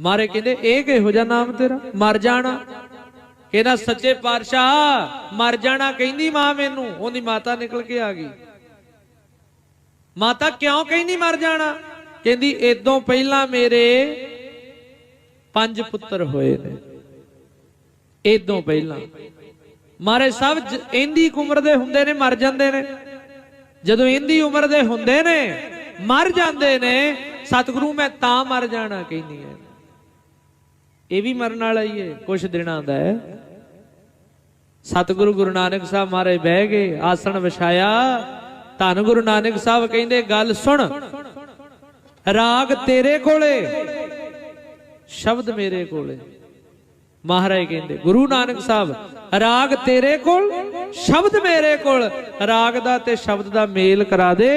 ਮਾਰੇ ਕਹਿੰਦੇ, ਇਹ ਕਿਹੋ ਜਿਹਾ ਨਾਮ ਤੇਰਾ? ਮਰ ਜਾਣਾ। ਕਹਿੰਦਾ, ਸੱਚੇ ਪਾਤਸ਼ਾਹ, ਮਰ ਜਾਣਾ ਕਹਿੰਦੀ ਮਾਂ ਮੈਨੂੰ। ਉਹਦੀ ਮਾਤਾ ਨਿਕਲ ਕੇ ਆ ਗਈ। ਮਾਤਾ ਕਿਉਂ ਕਹਿੰਦੀ ਮਰ ਜਾਣਾ? ਕਹਿੰਦੀ, ਇਦੋਂ ਪਹਿਲਾਂ ਮੇਰੇ ਪੰਜ ਪੁੱਤਰ ਹੋਏ ਨੇ। ਇਦੋਂ ਪਹਿਲਾਂ। ਮਾਰੇ ਸਭ ਜ- ਇੰਦੀ ਕੁ ਉਮਰ ਦੇ ਹੁੰਦੇ ਨੇ, ਮਰ ਜਾਂਦੇ ਨੇ। ਜਦੋਂ ਇੰਦੀ ਉਮਰ ਦੇ ਹੁੰਦੇ ਨੇ, ਮਰ ਜਾਂਦੇ ਨੇ, ਸਤਿਗੁਰੂ ਮੈਂ ਤਾਂ ਮਰ ਜਾਣਾ ਕਹਿੰਦੀ ਹੈ। ਇਹ ਵੀ ਮਰਨ ਵਾਲਾ ਹੀ ਹੈ ਕੁਝ ਦਿਨਾਂ ਦਾ ਹੈ। ਸਤਿਗੁਰੂ ਗੁਰੂ ਨਾਨਕ ਸਾਹਿਬ ਮਹਾਰਾਜ ਬਹਿ ਗਏ, ਆਸਣ ਵਿਛਾਇਆ। ਧੰਨ ਗੁਰੂ ਨਾਨਕ ਸਾਹਿਬ ਕਹਿੰਦੇ, ਗੱਲ ਸੁਣ, ਰਾਗ ਤੇਰੇ ਕੋਲੇ, ਸ਼ਬਦ ਮੇਰੇ ਕੋਲੇ। ਮਹਾਰਾਜ ਕਹਿੰਦੇ, ਗੁਰੂ ਨਾਨਕ ਸਾਹਿਬ, ਰਾਗ ਤੇਰੇ ਕੋਲ? ਸ਼ਬਦ ਮੇਰੇ ਕੋਲ ਰਾਗ ਦਾ ਤੇ ਸ਼ਬਦ ਦਾ ਮੇਲ ਕਰਾ ਦੇ।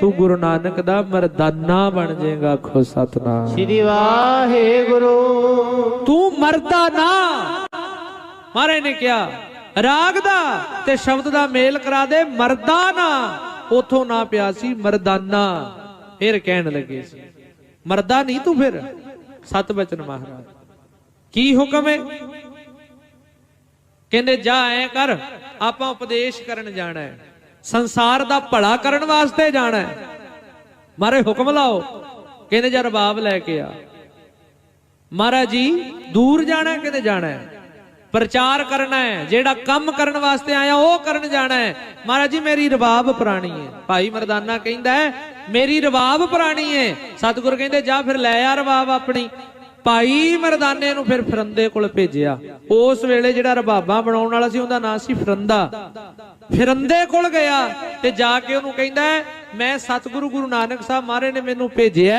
ਤੂੰ ਗੁਰੂ ਨਾਨਕ ਦਾ ਮਰਦਾਨਾ ਬਣ ਜਾਏਗਾ ਖੋ ਸਤਨਾਮ। ਸ੍ਰੀ ਵਾਹਿਗੁਰੂ। ਤੂੰ ਮਰਦਾ ਨਾ। ਮਹਾਰਾਜ ਨੇ ਕਿਹਾ ਰਾਗ ਦਾ ਤੇ ਸ਼ਬਦ ਦਾ ਮੇਲ ਕਰਾ ਦੇ ਮਰਦਾ ਨਾ। ਉਥੋਂ ਨਾ ਪਿਆ ਸੀ ਮਰਦਾਨਾ। ਫਿਰ ਕਹਿਣ ਲੱਗੇ ਸੀ ਮਰਦਾ ਨਹੀਂ ਤੂੰ ਫਿਰ? ਸਤ ਬਚਨ ਮਹਾਰਾਜ ਕੀ ਹੁਕਮ ਹੈ? ਕਹਿੰਦੇ ਜਾ ਐ ਕਰ, ਆਪਾਂ ਉਪਦੇਸ਼ ਕਰਨ ਜਾਣਾ ਹੈ। ਸੰਸਾਰ ਦਾ ਭਲਾ ਕਰਨ ਵਾਸਤੇ ਜਾਣਾ ਹੈ। ਮਾਰੇ ਹੁਕਮ ਲਾਓ। ਕਹਿੰਦੇ ਜਾ ਰਬਾਬ ਲੈ ਕੇ ਆ। ਮਹਾਰਾਜ ਜੀ, ਦੂਰ ਜਾਣਾ ਕਿਤੇ ਜਾਣਾ ਹੈ? ਪ੍ਰਚਾਰ ਕਰਨਾ ਹੈ। ਜਿਹੜਾ ਕੰਮ ਕਰਨ ਵਾਸਤੇ ਆਇਆ, ਉਹ ਕਰਨ ਜਾਣਾ ਹੈ। ਮਹਾਰਾਜ ਜੀ, ਮੇਰੀ ਰਬਾਬ ਪੁਰਾਣੀ ਹੈ। ਭਾਈ ਮਰਦਾਨਾ ਕਹਿੰਦਾ ਮੇਰੀ ਰਬਾਬ ਪੁਰਾਣੀ ਹੈ। ਸਤਿਗੁਰ ਕਹਿੰਦੇ, ਜਾ ਫਿਰ ਲੈ ਆ ਰਬਾਬ ਆਪਣੀ। ਭਾਈ ਮਰਦਾਨੇ ਨੂੰ ਫਿਰ ਫਰੰਦੇ ਕੋਲ ਭੇਜਿਆ। ਉਸ ਵੇਲੇ ਜਿਹੜਾ ਰਬਾਬਾ ਬਣਾਉਣ ਵਾਲਾ ਸੀ, ਉਹਦਾ ਨਾਂ ਸੀ ਫਰੰਦਾ। ਫਿਰੰਦੇ ਕੋਲ ਗਿਆ ਤੇ ਜਾ ਕੇ ਉਹਨੂੰ ਕਹਿੰਦਾ, ਮੈਂ ਸਤਿਗੁਰੂ ਗੁਰੂ ਨਾਨਕ ਸਾਹਿਬ ਮਹਾਰਾਜ ਨੇ ਮੈਨੂੰ ਭੇਜਿਆ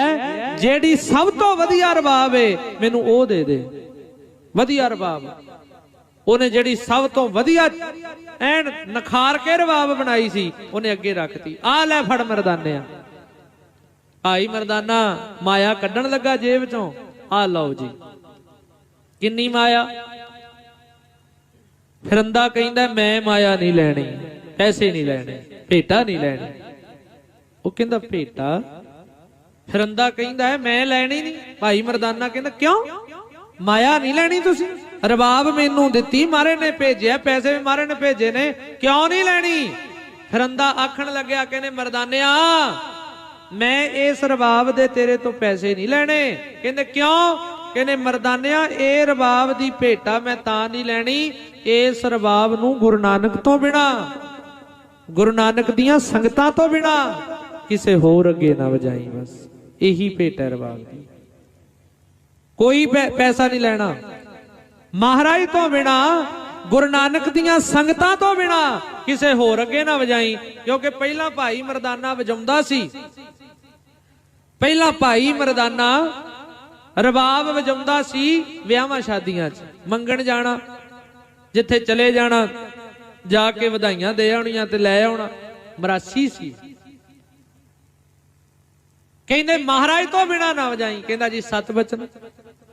ਜਿਹੜੀ ਸਭ ਤੋਂ ਵਧੀਆ ਰਬਾਬ ਏ, ਮੈਨੂੰ ਉਹ ਦੇ ਦੇ। ਵਧੀਆ ਰਬਾਬ। ਉਹਨੇ ਜਿਹੜੀ ਸਭ ਤੋਂ ਵਧੀਆ ਐਨ ਨਖਾਰ ਕੇ ਰਬਾਬ ਬਣਾਈ ਸੀ, ਉਹਨੇ ਅੱਗੇ ਰੱਖਤੀ। ਆ ਲੈ ਫੜ ਮਰਦਾਨਿਆ। ਆਈ ਮਰਦਾਨਾ, ਮਾਇਆ ਕੱਢਣ ਲੱਗਾ ਜੇਬ ਚੋਂ। ਆ ਲਓ ਜੀ। ਕਿੰਨੀ ਮਾਇਆ? ਫਿਰੰਦਾ ਕਹਿੰਦਾ, ਮੈਂ ਮਾਇਆ ਨਹੀਂ ਲੈਣੀ, ਪੈਸੇ ਨਹੀਂ ਲੈਣੇ, ਭੇਟਾ ਨਹੀਂ ਲੈਣੀ। ਉਹ ਕਹਿੰਦਾ, ਭੇਟਾ? ਫਿਰੰਦਾ ਕਹਿੰਦਾ, ਮੈਂ ਲੈਣੀ ਨਹੀਂ। ਭਾਈ ਮਰਦਾਨਾ ਕਹਿੰਦਾ, ਕਿਉਂ? ਮਾਇਆ ਨਹੀਂ ਲੈਣੀ ਤੁਸੀਂ? ਰਬਾਬ ਮੈਨੂੰ ਦਿੱਤੀ, ਮਾਰੇ ਨੇ ਭੇਜਿਆ, ਪੈਸੇ ਵੀ ਮਾਰੇ ਨੇ ਭੇਜੇ ਨੇ, ਕਿਉਂ ਨਹੀਂ ਲੈਣੀ? ਫਿਰੰਦਾ ਆਖਣ ਲੱਗਿਆ, ਕਹਿੰਦੇ, ਮਰਦਾਨਿਆ ਮੈਂ ਇਸ ਰਬਾਬ ਦੇ ਤੇਰੇ ਤੋਂ ਪੈਸੇ ਨਹੀਂ ਲੈਣੇ। ਕਹਿੰਦੇ ਕਿਉਂ? ਕਹਿੰਦੇ ਮਰਦਾਨਿਆ, ਇਹ ਰਬਾਬ ਦੀ ਭੇਟਾ ਮੈਂ ਤਾਂ ਨਹੀਂ ਲੈਣੀ। ਇਸ ਰਬਾਬ ਨੂੰ ਗੁਰੂ ਨਾਨਕ ਤੋਂ ਬਿਨਾ, ਗੁਰੂ ਨਾਨਕ ਦੀਆਂ ਸੰਗਤਾਂ ਤੋਂ ਬਿਨਾ ਕਿਸੇ ਹੋਰ ਅੱਗੇ ਨਾ ਵਜਾਈ ਬਸ। ਇਹੀ ਭੇਟ ਹੈ ਰਬਾਬ ਦੀ। ਕੋਈ ਪੈ- ਪੈਸਾ ਨਹੀਂ ਲੈਣਾ। ਮਹਾਰਾਜ ਤੋਂ ਬਿਨਾ, ਗੁਰੂ ਨਾਨਕ ਦੀਆਂ ਸੰਗਤਾਂ ਤੋਂ ਬਿਨਾ ਕਿਸੇ ਹੋਰ ਅੱਗੇ ਨਾ ਵਜਾਈ। ਕਿਉਂਕਿ ਪਹਿਲਾਂ ਭਾਈ ਮਰਦਾਨਾ ਵਜਾਉਂਦਾ ਸੀ। ਪਹਿਲਾਂ ਭਾਈ ਮਰਦਾਨਾ ਰਬਾਬ ਵਜਾਉਂਦਾ ਸੀ ਵਿਆਹਾਂ ਸ਼ਾਦੀਆਂ 'ਚ, ਮੰਗਣ ਜਾਣਾ, ਜਿੱਥੇ ਚਲੇ ਜਾਣਾ, ਜਾ ਕੇ ਵਧਾਈਆਂ ਦੇ ਆਉਣੀਆਂ ਤੇ ਲੈ ਆਉਣਾ, ਮਰਾਸੀ ਸੀ। ਕਹਿੰਦੇ, ਮਹਾਰਾਜ ਤੋਂ ਬਿਨਾ ਨਾ ਵਜਾਈ। ਕਹਿੰਦਾ, ਜੀ, ਸਤ ਬਚਨ,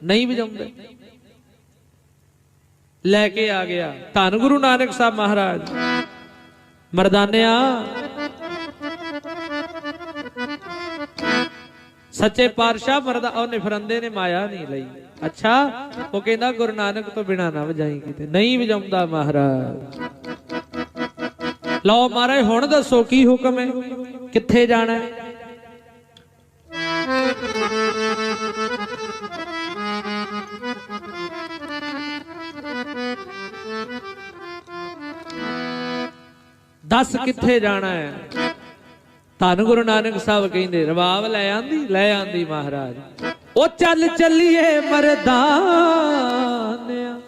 ਨਹੀਂ ਵਜਾਉਂਦੇ। ਲੈ ਕੇ ਆ ਗਿਆ ਧੰਨ ਗੁਰੂ ਨਾਨਕ ਸਾਹਿਬ ਮਹਾਰਾਜ। ਮਰਦਾਨਿਆ ਸੱਚੇ ਪਾਤਸ਼ਾਹ ਮਰਦਾ, ਉਹਨੇ ਫਰੰਦੇ ਨੇ ਮਾਇਆ ਨਹੀਂ ਲਈ। ਅੱਛਾ? ਉਹ ਕਹਿੰਦਾ, ਗੁਰੂ ਨਾਨਕ ਤੋਂ ਬਿਨਾ ਨਾ ਵਜਾਈ ਕਿਤੇ, ਨਹੀਂ ਵਜਾਉਂਦਾ ਮਹਾਰਾਜ। ਲਓ ਮਹਾਰਾਜ, ਹੁਣ ਦੱਸੋ, ਕੀ ਹੁਕਮ ਹੈ? ਕਿੱਥੇ ਜਾਣਾ ਹੈ? ਦੱਸ ਕਿੱਥੇ ਜਾਣਾ ਹੈ? ਧੰਨ ਗੁਰੂ ਨਾਨਕ ਸਾਹਿਬ ਕਹਿੰਦੇ ਰਬਾਬ ਲੈ ਆਂਦੀ ਲੈ ਆਂਦੀ ਮਹਾਰਾਜ। ਉਹ ਚੱਲ ਚੱਲੀਏ ਮਰਦਾਨਿਆ।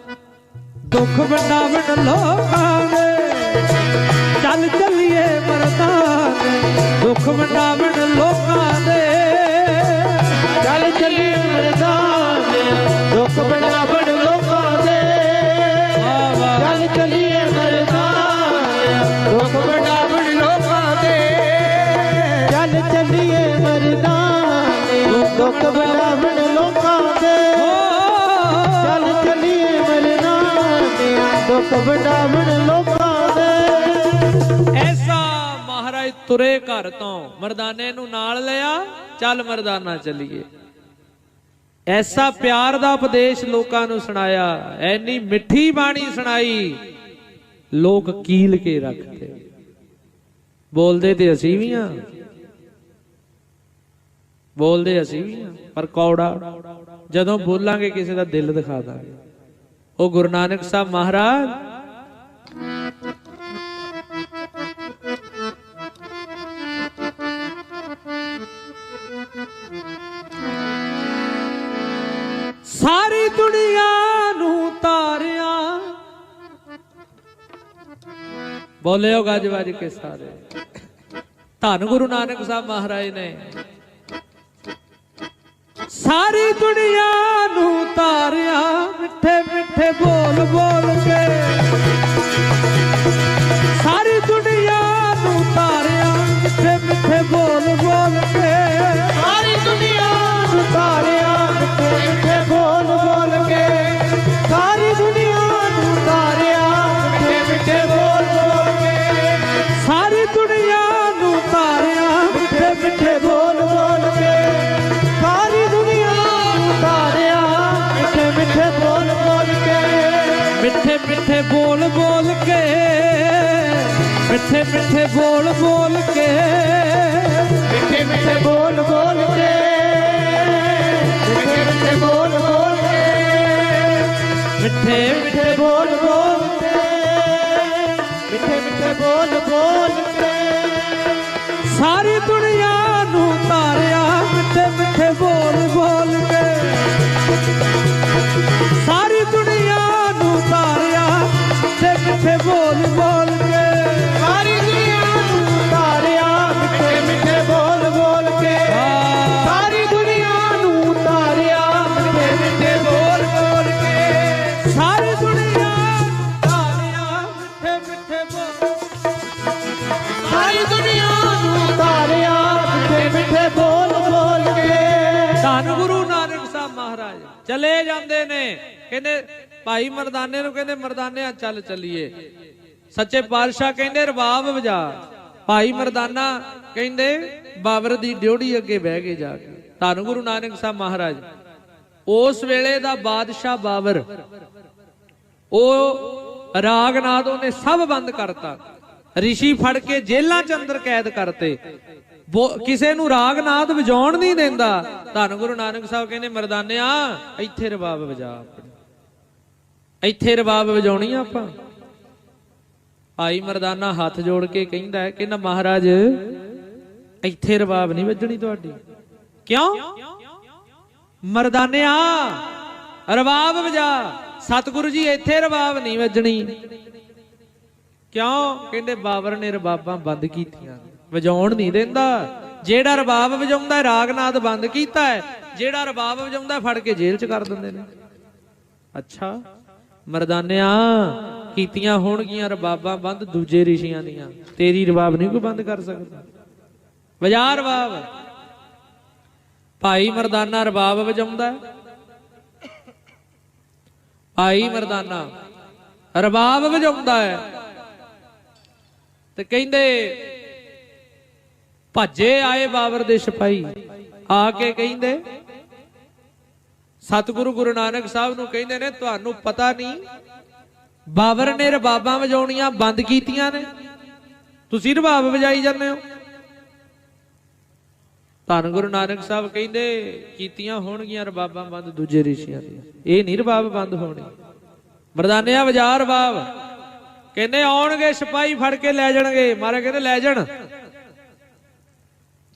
ਦੁੱਖ ਵੰਡਾਵਣ ਲੋਕਾਂ ਦੇ। ਚੱਲ ਚੱਲੀਏ ਮਰਦਾਨੇ ਦੁੱਖ ਵੰਡਾਵਣ ਲੋਕਾਂ ਦੇ। ਚੱਲ ਚੱਲੀਏ ਮਰਦਾਨੇ ਦੁੱਖ ਦੁੱਖ ਮਰਦਾਨੇ ਲੋਕਾਂ ਦੇ। ਐਸਾ ਮਹਾਰਾਜ ਤੁਰੇ ਘਰ ਤੋਂ, ਮਰਦਾਨੇ ਨੂੰ ਨਾਲ ਲਿਆ, ਚੱਲ ਮਰਦਾਨਾ ਚੱਲੀਏ। ਐਸਾ ਪਿਆਰ ਦਾ ਉਪਦੇਸ਼ ਲੋਕਾਂ ਨੂੰ ਸੁਣਾਇਆ, ਐਨੀ ਮਿੱਠੀ ਬਾਣੀ ਸੁਣਾਈ, ਲੋਕ ਕੀਲ ਕੇ ਰੱਖਦੇ। ਬੋਲਦੇ ਤੇ ਅਸੀਂ ਵੀ ਆ ਬੋਲਦੇ ਅਸੀਂ, ਪਰ ਕੌੜਾ, ਜਦੋਂ ਬੋਲਾਂਗੇ ਕਿਸੇ ਦਾ ਦਿਲ ਦਿਖਾ ਦਾਂਗੇ। ਉਹ ਗੁਰੂ ਨਾਨਕ ਸਾਹਿਬ ਮਹਾਰਾਜ। ਸਾਰੀ ਦੁਨੀਆ ਨੂੰ ਤਾਰਿਆ। ਬੋਲਿਓ ਗੱਜ ਵੱਜ ਕੇ ਸਾਰੇ। ਧੰਨ ਗੁਰੂ ਨਾਨਕ ਸਾਹਿਬ ਮਹਾਰਾਜ ਨੇ। ਸਾਰੀ ਦੁਨੀਆ ਨੂੰ ਤਾਰਿਆ ਮਿੱਠੇ ਮਿੱਠੇ ਬੋਲ ਬੋਲ ਕੇ। ਮਿੱਠੇ ਮਿੱਠੇ ਬੋਲ ਬੋਲ ਕੇ, ਮਿੱਠੇ ਮਿੱਠੇ ਬੋਲ ਬੋਲ ਕੇ, ਮਿੱਠੇ ਮਿੱਠੇ ਬੋਲ ਬੋਲ ਕੇ, ਮਿੱਠੇ ਮਿੱਠੇ ਬੋਲ ਬੋਲ ਕੇ, ਮਿੱਠੇ ਮਿੱਠੇ ਬੋਲ ਬੋਲ ਕੇ, ਮਿੱਠੇ ਮਿੱਠੇ ਬੋਲ ਬੋਲ ਕੇ। ਸਾਰੀ ਦੁਨੀਆ ਕਹਿੰਦੇ, ਭਾਈ ਮਰਦਾਨੇ ਨੂੰ ਕਹਿੰਦੇ, ਮਰਦਾਨਿਆ ਚੱਲ ਚੱਲੀਏ। ਸੱਚੇ ਪਾਤਸ਼ਾਹ ਕਹਿੰਦੇ ਰਬਾਬ ਵਜਾ। ਭਾਈ ਮਰਦਾਨਾ ਕਹਿੰਦੇ, ਬਾਬਰ ਦੀ ਡਿਉੜੀ ਅੱਗੇ ਬਹਿ ਕੇ ਜਾ ਕੇ। ਧੰਨ ਗੁਰੂ ਨਾਨਕ ਸਾਹਿਬ ਮਹਾਰਾਜ। ਉਸ ਵੇਲੇ ਦਾ ਬਾਦਸ਼ਾਹ ਬਾਬਰ। ਉਹ ਰਾਗਨਾਦ ਉਹਨੇ ਸਭ ਬੰਦ ਕਰਤਾ। ਰਿਸ਼ੀ ਫੜ ਕੇ ਜੇਲਾਂ ਚ ਅੰਦਰ ਕੈਦ ਕਰਤੇ। ਕਿਸੇ ਨੂੰ ਰਾਗਨਾਦ ਵਜਾਉਣ ਨਹੀਂ ਦਿੰਦਾ। ਧੰਨ ਗੁਰੂ ਨਾਨਕ ਸਾਹਿਬ ਕਹਿੰਦੇ, ਮਰਦਾਨਿਆ, ਇੱਥੇ ਰਬਾਬ ਵਜਾ ਇੱਥੇ ਰਬਾਬ ਵਜਾਉਣੀ ਆ ਆਪਾਂ। ਆਈ ਮਰਦਾਨਾ ਹੱਥ ਜੋੜ ਕੇ ਕਹਿੰਦਾ ਹੈ ਕਹਿੰਦਾ ਮਹਾਰਾਜ ਇੱਥੇ ਰਬਾਬ ਨਹੀਂ ਵੱਜਣੀ ਤੁਹਾਡੀ। ਕਿਉਂ? ਮਰਦਾਨਿਆ ਰਬਾਬ ਵਜਾ। ਸਤਿਗੁਰੂ ਜੀ ਇੱਥੇ ਰਬਾਬ ਨਹੀਂ ਵੱਜਣੀ। ਕਿਉਂ? ਕਹਿੰਦੇ ਬਾਬਰ ਨੇ ਰਬਾਬਾਂ ਬੰਦ ਕੀਤੀਆਂ। ਵਜਾਉਣ ਨਹੀਂ ਦਿੰਦਾ। ਜਿਹੜਾ ਰਬਾਬ ਵਜਾਉਂਦਾ ਹੈ, ਰਾਗਨਾਦ ਬੰਦ ਕੀਤਾ ਹੈ। ਜਿਹੜਾ ਰਬਾਬ ਵਜਾਉਂਦਾ ਫੜ ਕੇ ਜੇਲ੍ਹ 'ਚ ਕਰ ਦਿੰਦੇ ਨੇ। ਅੱਛਾ। ਮਰਦਾਨਿਆਂ, ਕੀਤੀਆਂ ਹੋਣਗੀਆਂ ਰਬਾਬਾਂ ਬੰਦ ਦੂਜੇ ਰਿਸ਼ੀਆਂ ਦੀਆਂ। ਤੇਰੀ ਰਬਾਬ ਨਹੀਂ ਕੋਈ ਬੰਦ ਕਰ ਸਕਦਾ। ਵਜਾ ਰਬਾਬ। ਭਾਈ ਮਰਦਾਨਾ ਰਬਾਬ ਵਜਾਉਂਦਾ ਭਾਈ ਮਰਦਾਨਾ ਰਬਾਬ ਵਜਾਉਂਦਾ ਹੈ। ਤੇ ਕਹਿੰਦੇ, ਭੱਜੇ ਆਏ ਬਾਬਰ ਦੇ ਸਿਪਾਹੀ। ਆ ਕੇ ਕਹਿੰਦੇ ਸਤਿਗੁਰੂ ਗੁਰੂ ਨਾਨਕ ਸਾਹਿਬ ਨੂੰ ਕਹਿੰਦੇ ਨੇ, ਤੁਹਾਨੂੰ ਪਤਾ ਨਹੀਂ, ਬਾਬਰ ਨੇ ਰਬਾਬਾਂ ਵਜਾਉਣੀਆਂ ਬੰਦ ਕੀਤੀਆਂ ਨੇ। ਤੁਸੀਂ ਰਬਾਬ ਵਜਾਈ ਜਾਂਦੇ ਹੋ? ਧੰਨ ਗੁਰੂ ਨਾਨਕ ਸਾਹਿਬ ਕਹਿੰਦੇ, ਕੀਤੀਆਂ ਹੋਣਗੀਆਂ ਰਬਾਬਾਂ ਬੰਦ ਦੂਜੇ ਰਿਸ਼ੀਆਂ ਦੀਆਂ। ਇਹ ਨਹੀਂ ਰਬਾਬ ਬੰਦ ਹੋਣੀ। ਮਰਦਾਨਿਆ ਵਜਾ ਰਬਾਬ। ਕਹਿੰਦੇ, ਆਉਣਗੇ, ਸਿਪਾਹੀ ਫੜ ਕੇ ਲੈ ਜਾਣਗੇ। ਮਾਰੇ ਕਹਿੰਦੇ, ਲੈ ਜਾਣ।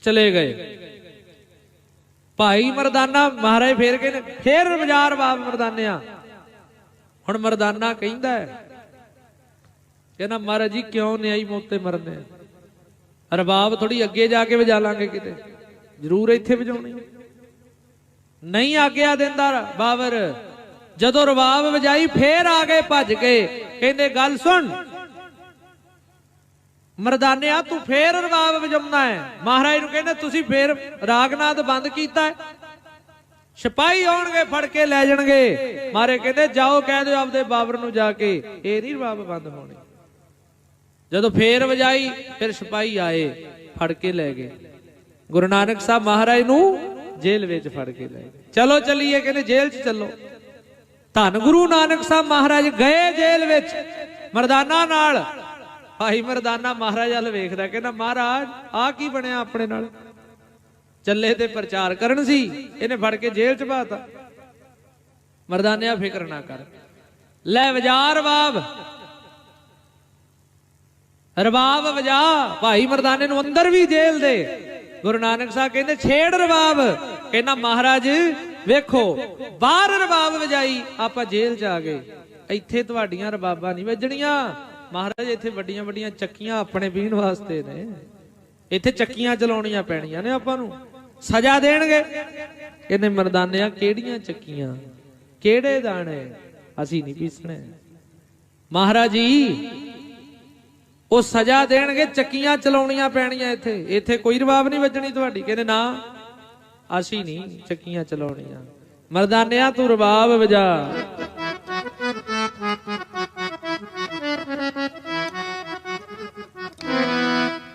ਚਲੇ ਗਏ। ਭਾਈ ਮਰਦਾਨਾ, ਮਹਾਰਾਜ ਫੇਰ ਕਹਿੰਦੇ, ਫੇਰ ਵਜਾ ਰਬਾਬ ਮਰਦਾਨਿਆ। ਹੁਣ ਮਰਦਾਨਾ ਕਹਿੰਦਾ ਹੈ, ਕਹਿੰਦਾ, ਮਹਾਰਾਜ ਜੀ, ਕਿਉਂ ਨਿਆਈ ਮੋਤੇ ਮਰਨੇ? ਰਬਾਬ ਥੋੜੀ ਅੱਗੇ ਜਾ ਕੇ ਵਜਾ ਲਾਂਗੇ ਕਿਤੇ। ਜ਼ਰੂਰ ਇੱਥੇ ਵਜਾਉਣੀ ਨਹੀਂ ਆਗਿਆ ਦਿੰਦਾ ਬਾਬਰ। ਜਦੋਂ ਰਬਾਬ ਵਜਾਈ, ਫੇਰ ਆ ਗਏ, ਭੱਜ ਕੇ। ਕਹਿੰਦੇ, ਗੱਲ ਸੁਣ ਮਰਦਾਨਿਆ, ਤੂੰ ਫੇਰ ਰਵਾਬ ਵਜਾਉਣਾ ਹੈ। ਮਹਾਰਾਜ ਨੂੰ ਕਹਿੰਦੇ, ਤੁਸੀਂ ਫੇਰ ਰਾਗਨਾਦ ਬੰਦ ਕੀਤਾ ਹੈ। ਸਿਪਾਹੀ ਆਉਣਗੇ, ਫੜ ਕੇ ਲੈ ਜਾਣਗੇ। ਮਾਰੇ ਕਹਿੰਦੇ, ਜਾਓ, ਕਹਿ ਦਿਓ ਆਪਦੇ ਬਾਬਰ ਨੂੰ ਜਾ ਕੇ, ਇਹ ਨਹੀਂ ਰਬਾਬ ਬੰਦ ਹੋਣੀ। ਜਦੋਂ ਫੇਰ ਵਜਾਈ, ਫਿਰ ਸਿਪਾਹੀ ਆਏ, ਫੜ ਕੇ ਲੈ ਗਏ। ਗੁਰੂ ਨਾਨਕ ਸਾਹਿਬ ਮਹਾਰਾਜ ਨੂੰ ਜੇਲ੍ਹ ਵਿੱਚ ਫੜ ਕੇ ਲੈ ਗਏ। ਚਲੋ ਚੱਲੀਏ, ਕਹਿੰਦੇ, ਜੇਲ੍ਹ 'ਚ ਚੱਲੋ। ਧੰਨ ਗੁਰੂ ਨਾਨਕ ਸਾਹਿਬ ਮਹਾਰਾਜ ਗਏ ਜੇਲ੍ਹ ਵਿੱਚ, ਮਰਦਾਨਾ ਨਾਲ। ਭਾਈ ਮਰਦਾਨਾ ਮਹਾਰਾਜ ਵੱਲ ਵੇਖਦਾ, ਕਹਿੰਦਾ, ਮਹਾਰਾਜ ਆ ਕੀ ਬਣਿਆ ਆਪਣੇ ਨਾਲ? ਚੱਲੇ ਤੇ ਪ੍ਰਚਾਰ ਕਰਨ ਸੀ, ਇਹਨੇ ਫੜ ਕੇ ਜੇਲ੍ਹ 'ਚ ਪਾਤਾ। ਮਰਦਾਨਿਆ ਫਿਕਰ ਨਾ ਕਰ। ਲੈ ਵਜਾ ਰਬਾਬ ਰਬਾਬ ਵਜਾ। ਭਾਈ ਮਰਦਾਨੇ ਨੂੰ ਅੰਦਰ ਵੀ ਜੇਲ੍ਹ ਦੇ। ਗੁਰੂ ਨਾਨਕ ਸਾਹਿਬ ਕਹਿੰਦੇ, ਛੇੜ ਰਬਾਬ। ਕਹਿੰਦਾ, ਮਹਾਰਾਜ, ਵੇਖੋ, ਬਾਹਰ ਰਬਾਬ ਵਜਾਈ, ਆਪਾਂ ਜੇਲ੍ਹ 'ਚ ਆ ਗਏ। ਇੱਥੇ ਤੁਹਾਡੀਆਂ ਰਬਾਬਾਂ ਨਹੀਂ ਵੱਜਣੀਆਂ। ਮਹਾਰਾਜ, ਇੱਥੇ ਵੱਡੀਆਂ ਵੱਡੀਆਂ ਚੱਕੀਆਂ ਆਪਣੇ ਪੀਣ ਵਾਸਤੇ ਨੇ। ਇੱਥੇ ਚੱਕੀਆਂ ਚਲਾਉਣੀਆਂ ਪੈਣੀਆਂ ਨੇ ਆਪਾਂ ਨੂੰ। ਸਜ਼ਾ ਦੇਣਗੇ। ਕਹਿੰਦੇ ਮਰਦਾਨਿਆਂ ਕਿਹੜੀਆਂ ਚੱਕੀਆਂ? ਕਿਹੜੇ ਦਾਣੇ? ਅਸੀਂ ਨਹੀਂ ਪੀਸਣੇ। ਮਹਾਰਾਜ ਜੀ, ਉਹ ਸਜ਼ਾ ਦੇਣਗੇ, ਚੱਕੀਆਂ ਚਲਾਉਣੀਆਂ ਪੈਣੀਆਂ ਇੱਥੇ। ਇੱਥੇ ਕੋਈ ਰਵਾਬ ਨਹੀਂ ਵੱਜਣੀ ਤੁਹਾਡੀ। ਕਹਿੰਦੇ ਨਾ, ਅਸੀਂ ਨਹੀਂ ਚੱਕੀਆਂ ਚਲਾਉਣੀਆਂ। ਮਰਦਾਨਿਆਂ ਤੂੰ ਰਬਾਬ ਵਜਾ।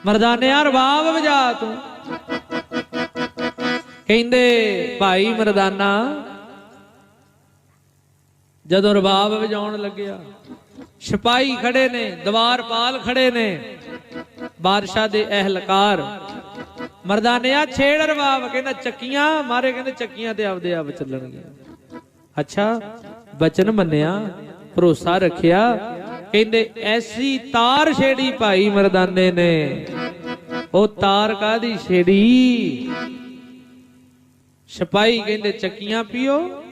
ਮਰਦਾਨਿਆ ਰਬਾਬ ਵਜਾ ਤੂੰ। ਕਹਿੰਦੇ, ਭਾਈ ਮਰਦਾਨਾ, ਜਦੋਂ ਰਬਾਬ ਵਜਾਉਣ ਲੱਗਿਆ, ਸਿਪਾਹੀ ਖੜੇ ਨੇ ਦਵਾਰਪਾਲ ਖੜੇ ਨੇ, ਬਾਦਸ਼ਾਹ ਦੇ ਅਹਿਲਕਾਰ। ਮਰਦਾਨਿਆ ਛੇੜ ਰਬਾਬ ਕਹਿੰਦਾ, ਚੱਕੀਆਂ, ਮਾਰੇ ਕਹਿੰਦੇ, ਚੱਕੀਆਂ ਤੇ ਆਪਦੇ ਆਪ ਚੱਲਣਗੀਆਂ। ਅੱਛਾ, ਬਚਨ ਮੰਨਿਆ, ਭਰੋਸਾ ਰੱਖਿਆ ਕਹਿੰਦੇ, ਐਸੀ ਤਾਰ ਛੇੜੀ ਭਾਈ ਮਰਦਾਨੇ ਨੇ। ਉਹ ਤਾਰ ਕਾਦੀ ਛੇੜੀ? ਸਿਪਾਹੀ ਕਹਿੰਦੇ, ਚੱਕੀਆਂ ਪੀਓ,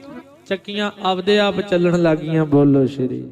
ਚੱਕੀਆਂ ਆਪਦੇ ਆਪ ਚੱਲਣ ਲੱਗੀਆਂ, ਬੋਲੋ ਸ਼੍ਰੀ